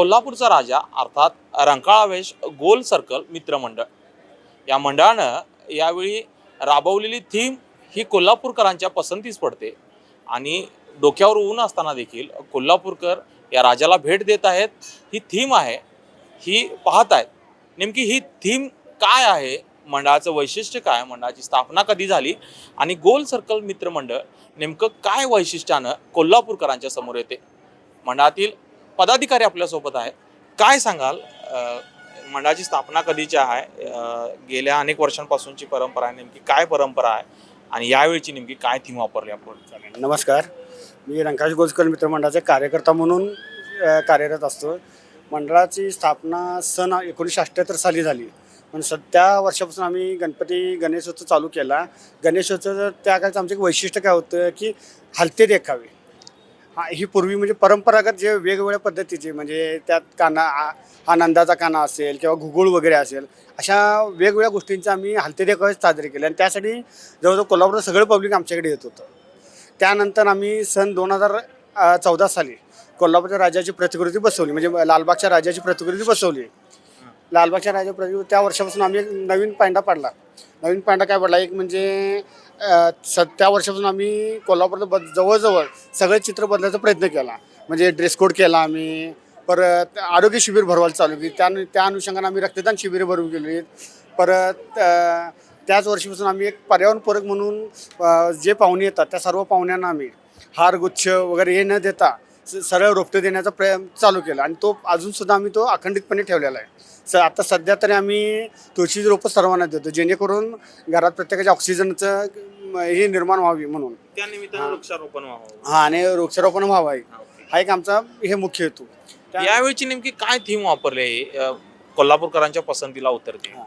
कोल्हापूरचा राजा अर्थात रंकाळावेश गोल सर्कल मित्रमंडळ. या मंडळानं यावेळी राबवलेली थीम ही कोल्हापूरकरांच्या पसंतीस पडते. आणि डोक्यावर ऊन असताना देखील कोल्हापूरकर या राजाला भेट देत आहेत. ही थीम आहे. ही पाहत आहेत नेमकी ही थीम काय आहे? मंडळाचं वैशिष्ट्य काय मंडळाची स्थापना कधी झाली? आणि गोल सर्कल मित्रमंडळ नेमकं काय वैशिष्ट्यानं कोल्हापूरकरांच्या समोर येते? मंडळातील पदाधिकारी आपल्यासोबत आहेत. काय सांगाल? मंडळाची स्थापना कधीची आहे? गेल्या अनेक वर्षांपासूनची परंपरा आहे नेमकी काय परंपरा आहे? आणि यावेळीची नेमकी काय थीम वापरली आपण? नमस्कार. मी रंकाश गोजकर मित्रमंडळाचे कार्यकर्ता म्हणून कार्यरत असतो. मंडळाची स्थापना सन एकोणीसशे अठ्ठ्याहत्तर साली झाली. पण सध्या वर्षापासून आम्ही गणपती गणेशोत्सव चालू केला. गणेशोत्सव त्या काळचं आमचं एक वैशिष्ट्य काय होतं की हलते देखावे. ही पूर्वी म्हणजे परंपरागत जे वेगवेगळ्या पद्धतीचे म्हणजे त्यात काना आ- आनंदाचा काना असेल किंवा घुगुळ वगैरे असेल अशा वेगवेगळ्या गोष्टींचा आम्ही हलते देखावे साजरे केले. आणि त्यासाठी जवळजवळ कोल्हापूर सगळं पब्लिक आमच्याकडे येत होतं. त्यानंतर आम्ही सन दोन हजार चौदा साली कोल्हापूरच्या राजाची प्रतिकृती बसवली. म्हणजे लालबागच्या राजाची प्रतिकृती बसवली. लालबागच्या राजा प्रतिकृती त्या वर्षापासून आम्ही एक नवीन पांडा पाडला. नवीन पांडा काय पडला? एक म्हणजे अ, स त्या वर्षापासून आम्ही कोल्हापूरला ब जवळजवळ सगळे चित्र बदलायचा प्रयत्न केला. म्हणजे ड्रेस कोड केला आम्ही परत आरोग्य शिबिर भरवायला चालू केली. त्या त्या अनुषंगाने आम्ही रक्तदान शिबिरं भरवून गेली. परत अ, त्याच वर्षीपासून आम्ही एक पर्यावरणपूरक म्हणून अ, जे पाहुणे येतात त्या सर्व पाहुण्यांना आम्ही हार गुच्छ वगैरे हे न देता सरळ रोपटे देण्याचा प्रयत्न चालू केला. आणि तो अजूनसुद्धा आम्ही तो अखंडितपणे ठेवलेला आहे. स आता सध्या तरी आम्ही तुळशीची रोपं सर्वांना देतो जेणेकरून घरात प्रत्येकाच्या ऑक्सिजनचं हे निर्माण व्हावी म्हणून. त्या निमित्तानं वृक्षारोपण व्हावं. हा आणि वृक्षारोपण व्हावं आहे. हा एक आमचा हे मुख्य हेतू. त्या- यावेळची नेमकी काय थीम वापरली आहे? अं, कोल्हापूरकरांच्या पसंतीला उतरते हा.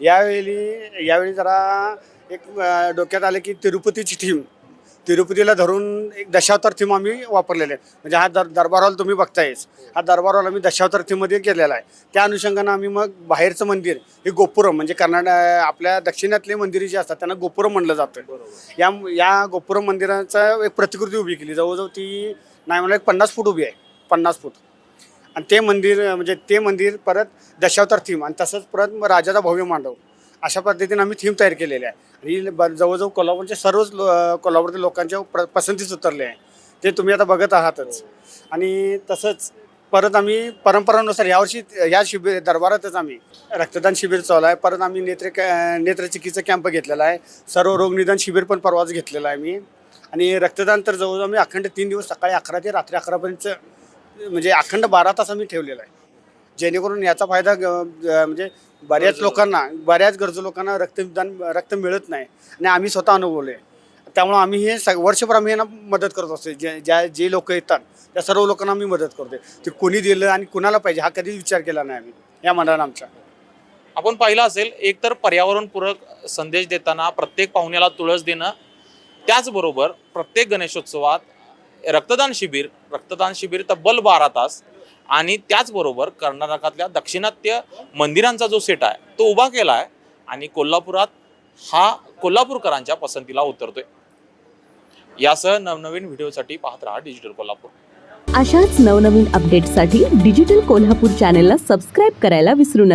यावेळी यावेळी जरा एक अ, डोक्यात आलं की तिरुपतीची थीम तिरुपतीला धरून एक दशावतार थीम आम्ही वापरलेले आहे. म्हणजे हा दर दरबार हॉल तुम्ही बघतायच हा दरबार हॉल आम्ही दशावतार थीममध्ये केलेला आहे. त्या अनुषंगानं आम्ही मग बाहेरचं मंदिर हे गोपुरम म्हणजे कर्नाटक आपल्या दक्षिणातले मंदिरे जी असतात त्यांना गोपुरम म्हणलं जातं. या या गोपुरम मंदिराचा एक प्रतिकृती उभी केली. जवळजवळ ती नाही मला एक पन्नास फूट उभी आहे. पन्नास फूट. आणि ते मंदिर म्हणजे ते मंदिर परत दशावतार थीम आणि तसंच परत राजाचा भव्य मांडव. अशा पद्धतीने आम्ही थीम तयार केलेली आहे. ही ब- जवळजवळ कोल्हापूरच्या सर्वच कोल्हापूरच्या लोकांच्या प्र पसंतीस उतरले आहे. ते तुम्ही आता बघत आहातच. आणि तसंच परत आम्ही परंपरानुसार यावर्षी या शिबिर दरबारातच आम्ही रक्तदान शिबिर चालू आहे. परत आम्ही नेत्र कॅ नेत्रचिकित्सा कॅम्प घेतलेला आहे. सर्व रोगनिदान शिबिर पण परवाच घेतलेला आहे मी. आणि रक्तदान तर जवळजवळ आम्ही अखंड तीन दिवस सकाळी अकरा ते रात्री अकरापर्यंत म्हणजे अखंड बारा तास आम्ही ठेवलेला आहे. जेणेकरून याचा फायदा म्हणजे बऱ्याच लोकांना. बऱ्याच गरजू लोकांना रक्तदान रक्त मिळत नाही. आणि आम्ही स्वतः अनुभवले त्यामुळे आम्ही हे सग वर्षभर आम्ही यांना मदत करत असतो जे ज्या जे लोक येतात त्या सर्व लोकांना आम्ही मदत करतो ते कोणी दिलं आणि कुणाला पाहिजे हा कधीच विचार केला नाही आम्ही. या मंडळानं आमच्या. आपण पाहिलं असेल एकतर पर्यावरणपूरक संदेश देताना प्रत्येक पाहुण्याला तुळस देणं त्याचबरोबर प्रत्येक गणेशोत्सवात रक्तदान शिबिर रक्तदान शिबिर तब्बल बारा तास आणि त्याचबरोबर कर्नाटकातल्या दक्षिणात्य मंदिरांचा जो सेट आहे तो उभा केला आहे आणि कोल्हापुरात हा कोल्हापूरकरांच्या पसंतीला उतरतोय. यासह नवनवीन व्हिडिओसाठी पाहत राहा डिजिटल कोल्हापूर. अशाच नवनवीन अपडेटसाठी डिजिटल कोल्हापूर चॅनेलला सबस्क्राईब करायला विसरू नका.